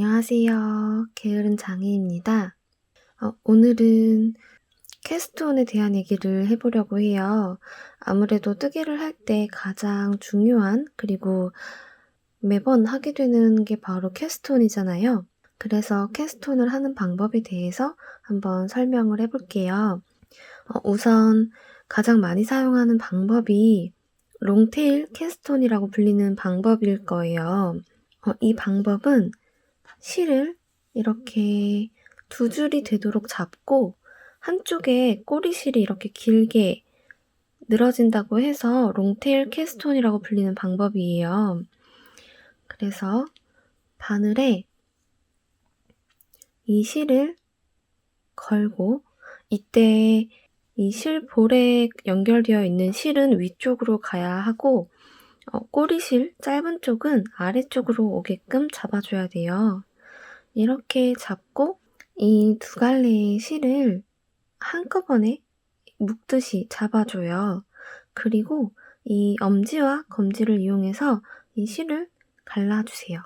안녕하세요. 게으른 장애입니다. 어, 오늘은 캐스톤에 대한 얘기를 해보려고 해요. 아무래도 뜨개를 할 때 가장 중요한 그리고 매번 하게 되는 게 바로 캐스톤이잖아요. 그래서 캐스톤을 하는 방법에 대해서 한번 설명을 해볼게요. 어, 우선 가장 많이 사용하는 방법이 롱테일 캐스톤이라고 불리는 방법일 거예요. 어, 이 방법은 실을 이렇게 두 줄이 되도록 잡고 한쪽에 꼬리실이 이렇게 길게 늘어진다고 해서 롱테일 캐스톤이라고 불리는 방법이에요. 그래서 바늘에 이 실을 걸고 이때 이 실볼에 연결되어 있는 실은 위쪽으로 가야 하고 어, 꼬리실 짧은 쪽은 아래쪽으로 오게끔 잡아줘야 돼요. 이렇게 잡고 이 두 갈래의 실을 한꺼번에 묶듯이 잡아줘요. 그리고 이 엄지와 검지를 이용해서 이 실을 갈라주세요.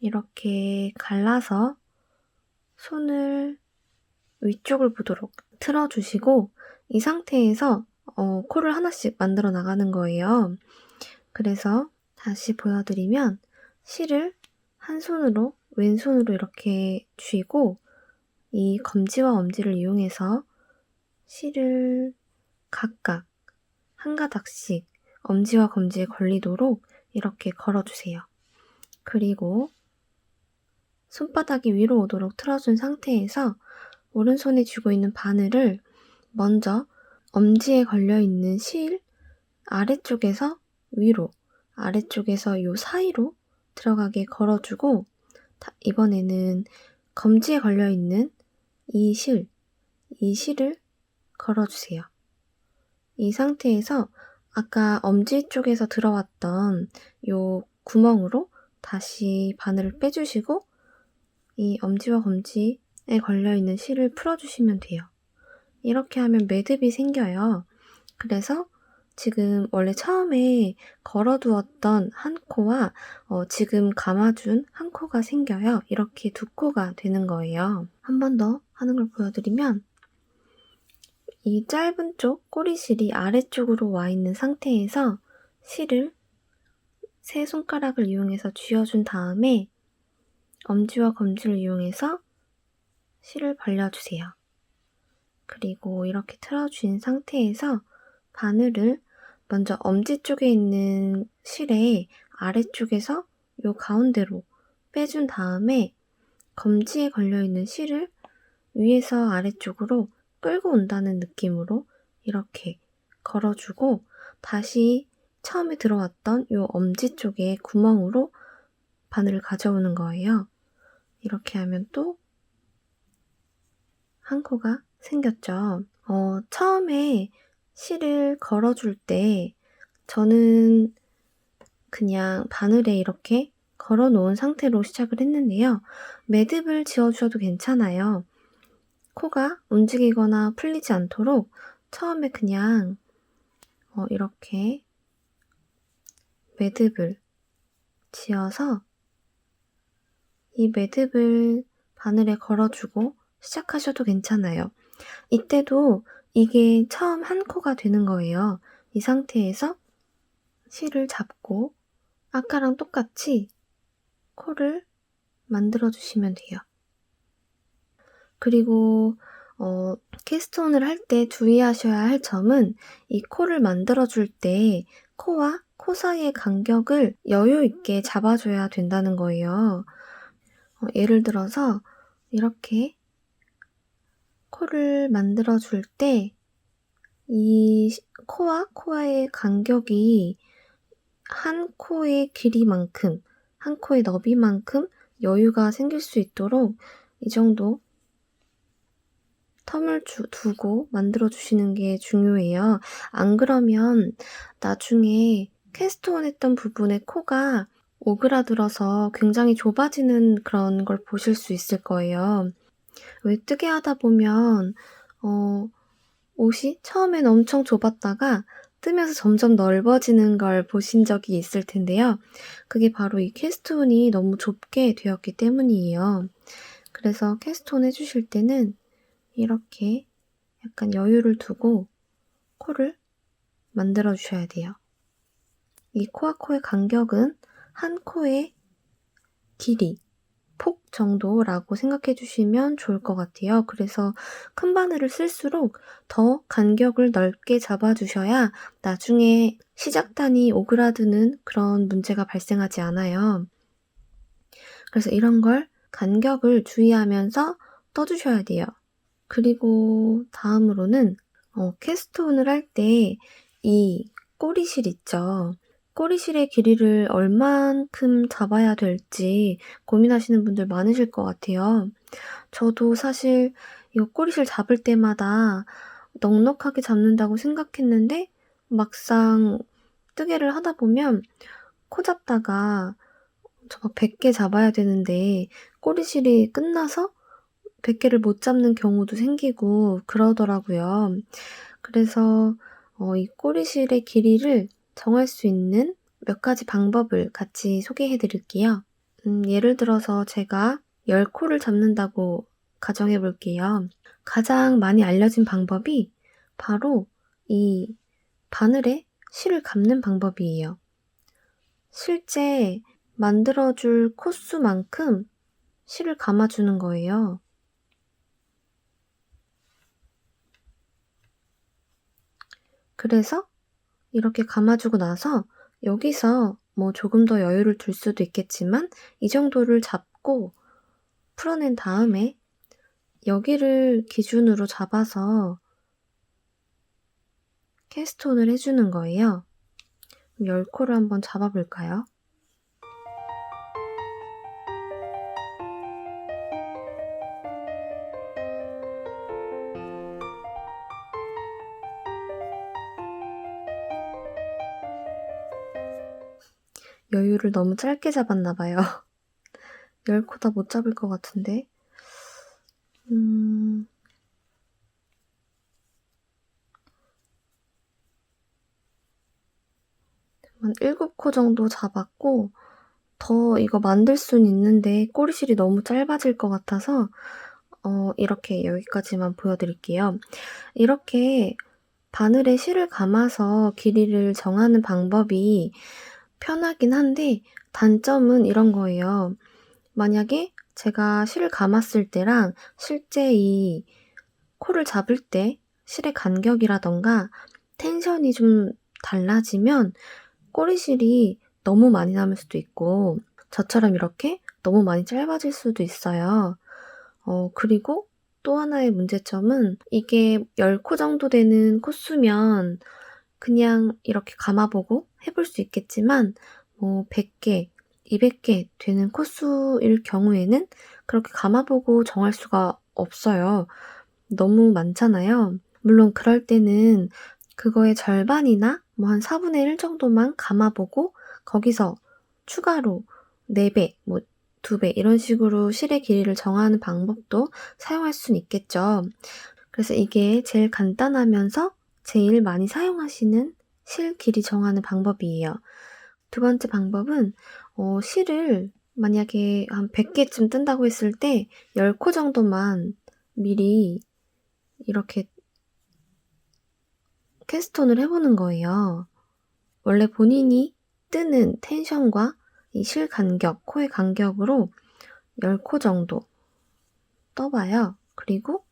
이렇게 갈라서 손을 위쪽을 보도록 틀어주시고 이 상태에서 어, 코를 하나씩 만들어 나가는 거예요. 그래서 다시 보여드리면 실을 한 손으로 왼손으로 이렇게 쥐고 이 검지와 엄지를 이용해서 실을 각각 한 가닥씩 엄지와 검지에 걸리도록 이렇게 걸어주세요. 그리고 손바닥이 위로 오도록 틀어준 상태에서 오른손에 쥐고 있는 바늘을 먼저 엄지에 걸려있는 실 아래쪽에서 위로, 아래쪽에서 요 사이로 들어가게 걸어주고 이번에는 검지에 걸려 있는 이 실, 이 실을 걸어주세요. 이 상태에서 아까 엄지 쪽에서 들어왔던 요 구멍으로 다시 바늘을 빼주시고 이 엄지와 검지에 걸려있는 실을 풀어주시면 돼요. 이렇게 하면 매듭이 생겨요. 그래서 지금 원래 처음에 걸어두었던 한 코와 어, 지금 감아준 한 코가 생겨요. 이렇게 두 코가 되는 거예요. 한 번 더 하는 걸 보여드리면 이 짧은 쪽 꼬리실이 아래쪽으로 와 있는 상태에서 실을 세 손가락을 이용해서 쥐어준 다음에 엄지와 검지를 이용해서 실을 벌려주세요. 그리고 이렇게 틀어준 상태에서 바늘을 먼저 엄지 쪽에 있는 실에 아래쪽에서 요 가운데로 빼준 다음에 검지에 걸려있는 실을 위에서 아래쪽으로 끌고 온다는 느낌으로 이렇게 걸어주고 다시 처음에 들어왔던 요 엄지 쪽에 구멍으로 바늘을 가져오는 거예요. 이렇게 하면 또 한 코가 생겼죠. 어, 처음에 실을 걸어줄 때 저는 그냥 바늘에 이렇게 걸어 놓은 상태로 시작을 했는데요. 매듭을 지어주셔도 괜찮아요. 코가 움직이거나 풀리지 않도록 처음에 그냥 어, 이렇게 매듭을 지어서 이 매듭을 바늘에 걸어주고 시작하셔도 괜찮아요. 이때도 이게 처음 한 코가 되는 거예요. 이 상태에서 실을 잡고 아까랑 똑같이 코를 만들어 주시면 돼요. 그리고 어, 캐스톤을 할 때 주의하셔야 할 점은 이 코를 만들어 줄 때 코와 코 사이의 간격을 여유 있게 잡아줘야 된다는 거예요. 어, 예를 들어서 이렇게 코를 만들어 줄 때 이 코와 코와의 간격이 한 코의 길이만큼, 한 코의 너비만큼 여유가 생길 수 있도록 이 정도 텀을 주, 두고 만들어 주시는 게 중요해요. 안 그러면 나중에 캐스트온 했던 부분에 코가 오그라들어서 굉장히 좁아지는 그런 걸 보실 수 있을 거예요. 왜 뜨게 하다 보면 어, 옷이 처음엔 엄청 좁았다가 뜨면서 점점 넓어지는 걸 보신 적이 있을 텐데요. 그게 바로 이 캐스톤이 너무 좁게 되었기 때문이에요. 그래서 캐스톤 해주실 때는 이렇게 약간 여유를 두고 코를 만들어 주셔야 돼요. 이 코와 코의 간격은 한 코의 길이, 폭 정도라고 생각해 주시면 좋을 것 같아요. 그래서 큰 바늘을 쓸수록 더 간격을 넓게 잡아 주셔야 나중에 시작단이 오그라드는 그런 문제가 발생하지 않아요. 그래서 이런 걸 간격을 주의하면서 떠주셔야 돼요. 그리고 다음으로는 어, 캐스톤을 할 때 이 꼬리실 있죠. 꼬리실의 길이를 얼만큼 잡아야 될지 고민하시는 분들 많으실 것 같아요. 저도 사실 이거 꼬리실 잡을 때마다 넉넉하게 잡는다고 생각했는데 막상 뜨개를 하다 보면 코 잡다가 저 막 100개 잡아야 되는데 꼬리실이 끝나서 100개를 못 잡는 경우도 생기고 그러더라고요. 그래서 어, 이 꼬리실의 길이를 정할 수 있는 몇 가지 방법을 같이 소개해 드릴게요. 음, 예를 들어서 제가 10코를 잡는다고 가정해 볼게요. 가장 많이 알려진 방법이 바로 이 바늘에 실을 감는 방법이에요. 실제 만들어줄 코수만큼 실을 감아주는 거예요. 그래서 이렇게 감아주고 나서 여기서 뭐 조금 더 여유를 둘 수도 있겠지만 이 정도를 잡고 풀어낸 다음에 여기를 기준으로 잡아서 캐스톤을 해주는 거예요. 10코를 한번 잡아볼까요? 여유를 너무 짧게 잡았나 봐요. 10코 다 못 잡을 것 같은데. 음... 한 7코 정도 잡았고, 더 이거 만들 수는 있는데 꼬리실이 너무 짧아질 것 같아서 어, 이렇게 여기까지만 보여드릴게요. 이렇게 바늘에 실을 감아서 길이를 정하는 방법이 편하긴 한데 단점은 이런 거예요. 만약에 제가 실을 감았을 때랑 실제 이 코를 잡을 때 실의 간격이라던가 텐션이 좀 달라지면 꼬리실이 너무 많이 남을 수도 있고 저처럼 이렇게 너무 많이 짧아질 수도 있어요. 어, 그리고 또 하나의 문제점은 이게 10코 정도 되는 코수면 그냥 이렇게 감아보고 해볼 수 있겠지만 뭐 100개, 200개 되는 코수일 경우에는 그렇게 감아보고 정할 수가 없어요. 너무 많잖아요. 물론 그럴 때는 그거의 절반이나 뭐 한 4분의 1 정도만 감아보고 거기서 추가로 4배, 뭐 2배 이런 식으로 실의 길이를 정하는 방법도 사용할 수는 있겠죠. 그래서 이게 제일 간단하면서 제일 많이 사용하시는 실 길이 정하는 방법이에요. 두 번째 방법은 어, 실을 만약에 한 100개쯤 뜬다고 했을 때 10코 정도만 미리 이렇게 캐스톤을 해보는 거예요. 원래 본인이 뜨는 텐션과 이 실 간격, 코의 간격으로 10코 정도 떠봐요. 그리고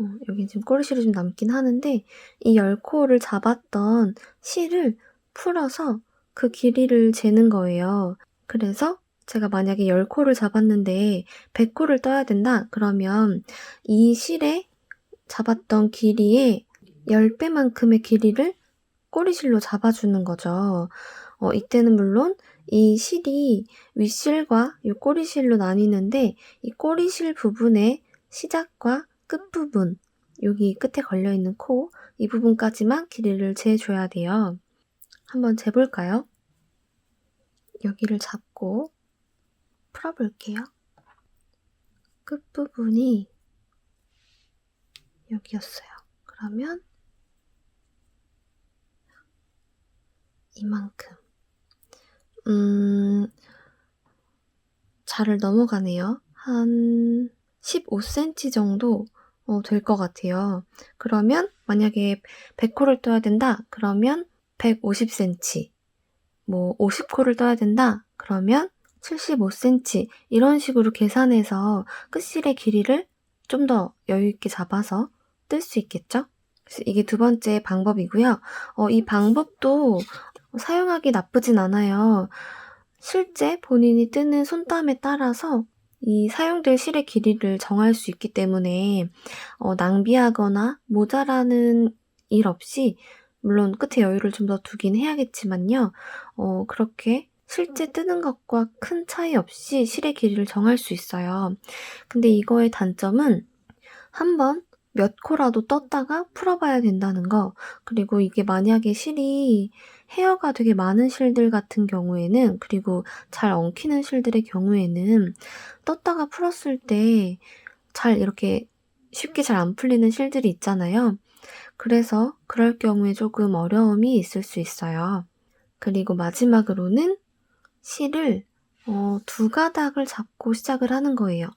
어, 여기 지금 꼬리실이 좀 남긴 하는데 이 10코를 잡았던 실을 풀어서 그 길이를 재는 거예요. 그래서 제가 만약에 10코를 잡았는데 100코를 떠야 된다? 그러면 이 실에 잡았던 길이의 10배만큼의 길이를 꼬리실로 잡아주는 거죠. 어, 이때는 물론 이 실이 윗실과 이 꼬리실로 나뉘는데 이 꼬리실 부분의 시작과 끝부분, 여기 끝에 걸려있는 코, 이 부분까지만 길이를 재줘야 돼요. 한번 재볼까요? 여기를 잡고 풀어볼게요. 끝부분이 여기였어요. 그러면 이만큼. 음, 자를 넘어가네요. 한 15cm 정도 어, 될 것 같아요. 그러면 만약에 100코를 떠야 된다? 그러면 150cm. 뭐 50코를 떠야 된다? 그러면 75cm. 이런 식으로 계산해서 끝실의 길이를 좀 더 여유있게 잡아서 뜰 수 있겠죠? 이게 두 번째 방법이고요. 어, 이 방법도 사용하기 나쁘진 않아요. 실제 본인이 뜨는 손땀에 따라서 이 사용될 실의 길이를 정할 수 있기 때문에 어, 낭비하거나 모자라는 일 없이 물론 끝에 여유를 좀 더 두긴 해야겠지만요. 어, 그렇게 실제 뜨는 것과 큰 차이 없이 실의 길이를 정할 수 있어요. 근데 이거의 단점은 한번 몇 코라도 떴다가 풀어봐야 된다는 거. 그리고 이게 만약에 실이 헤어가 되게 많은 실들 같은 경우에는 그리고 잘 엉키는 실들의 경우에는 떴다가 풀었을 때 잘 이렇게 쉽게 잘 안 풀리는 실들이 있잖아요. 그래서 그럴 경우에 조금 어려움이 있을 수 있어요. 그리고 마지막으로는 실을 어, 두 가닥을 잡고 시작을 하는 거예요.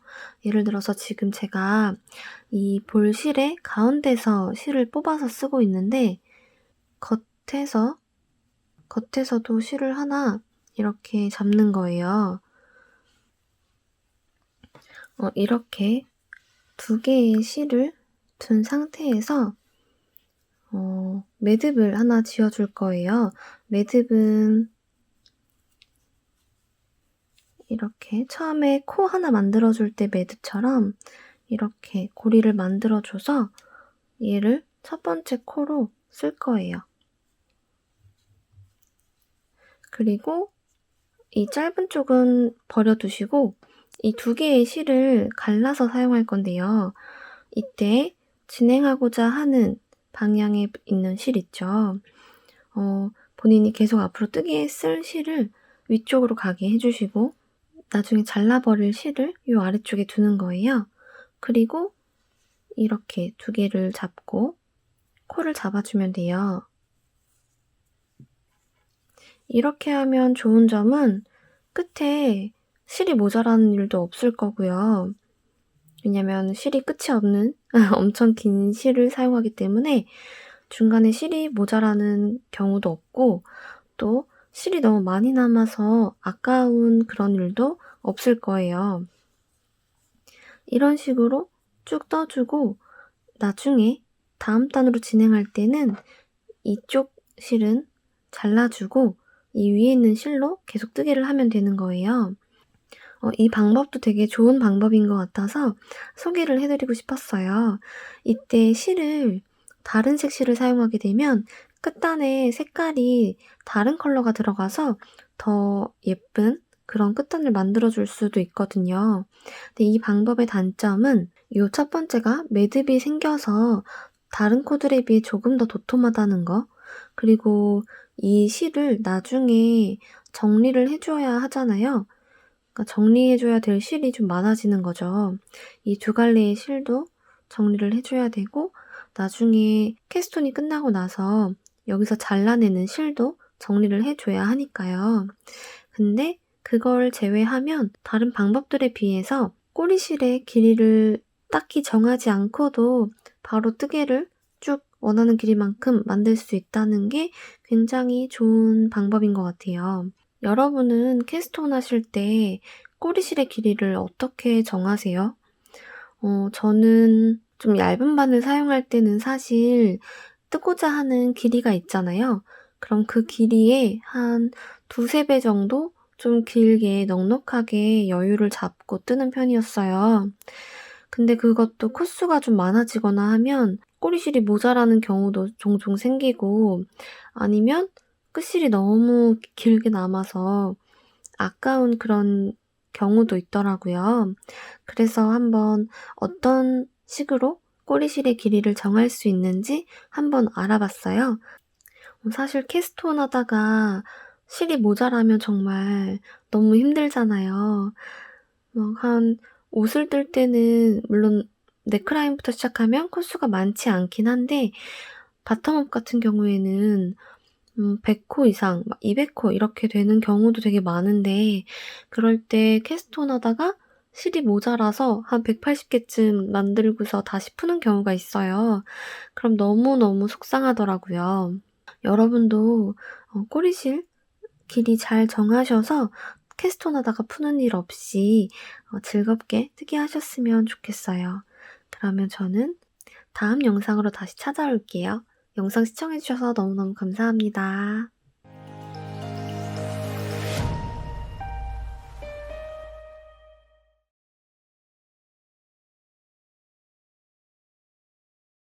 예를 들어서 지금 제가 이 볼실의 가운데서 실을 뽑아서 쓰고 있는데 겉에서 겉에서도 실을 하나 이렇게 잡는 거예요. 어, 이렇게 두 개의 실을 둔 상태에서 어, 매듭을 하나 지어줄 거예요. 매듭은 이렇게 처음에 코 하나 만들어줄 때 매듭처럼 이렇게 고리를 만들어줘서 얘를 첫 번째 코로 쓸 거예요. 그리고 이 짧은 쪽은 버려두시고 이 두 개의 실을 갈라서 사용할 건데요. 이때 진행하고자 하는 방향에 있는 실 있죠. 어, 본인이 계속 앞으로 뜨게 쓸 실을 위쪽으로 가게 해주시고 나중에 잘라버릴 실을 이 아래쪽에 두는 거예요. 그리고 이렇게 두 개를 잡고 코를 잡아주면 돼요. 이렇게 하면 좋은 점은 끝에 실이 모자라는 일도 없을 거고요. 왜냐면 실이 끝이 없는 엄청 긴 실을 사용하기 때문에 중간에 실이 모자라는 경우도 없고 또 실이 너무 많이 남아서 아까운 그런 일도 없을 거예요. 이런 식으로 쭉 떠주고 나중에 다음 단으로 진행할 때는 이쪽 실은 잘라주고 이 위에 있는 실로 계속 뜨개를 하면 되는 거예요. 어, 이 방법도 되게 좋은 방법인 것 같아서 소개를 해드리고 싶었어요. 이때 실을 다른 색 실을 사용하게 되면 끝단에 색깔이 다른 컬러가 들어가서 더 예쁜 그런 끝단을 만들어줄 수도 있거든요. 근데 이 방법의 단점은 이 첫 번째가 매듭이 생겨서 다른 코들에 비해 조금 더 도톰하다는 거 그리고 이 실을 나중에 정리를 해줘야 하잖아요. 그러니까 정리해줘야 될 실이 좀 많아지는 거죠. 이 두 갈래의 실도 정리를 해줘야 되고 나중에 캐스톤이 끝나고 나서 여기서 잘라내는 실도 정리를 해줘야 하니까요. 근데 그걸 제외하면 다른 방법들에 비해서 꼬리실의 길이를 딱히 정하지 않고도 바로 뜨개를 쭉 원하는 길이만큼 만들 수 있다는 게 굉장히 좋은 방법인 것 같아요. 여러분은 캐스톤 하실 때 꼬리실의 길이를 어떻게 정하세요? 어, 저는 좀 얇은 바늘 사용할 때는 사실 뜨고자 하는 길이가 있잖아요. 그럼 그 길이에 한 두세 배 정도 좀 길게 넉넉하게 여유를 잡고 뜨는 편이었어요. 근데 그것도 코수가 좀 많아지거나 하면 꼬리실이 모자라는 경우도 종종 생기고 아니면 끝실이 너무 길게 남아서 아까운 그런 경우도 있더라고요. 그래서 한번 어떤 식으로 꼬리실의 길이를 정할 수 있는지 한번 알아봤어요. 사실 캐스톤 하다가 실이 모자라면 정말 너무 힘들잖아요. 막 한 옷을 뜰 때는 물론 넥라인부터 시작하면 코수가 많지 않긴 한데 바텀업 같은 경우에는 음 100코 이상 막 200코 이렇게 되는 경우도 되게 많은데 그럴 때 캐스톤 하다가 실이 모자라서 한 180개쯤 만들고서 다시 푸는 경우가 있어요. 그럼 너무너무 속상하더라고요. 여러분도 어 꼬리실 길이 잘 정하셔서 캐스톤 하다가 푸는 일 없이 어 즐겁게 특이하셨으면 좋겠어요. 그러면 저는 다음 영상으로 다시 찾아올게요. 영상 시청해 주셔서 너무너무 감사합니다.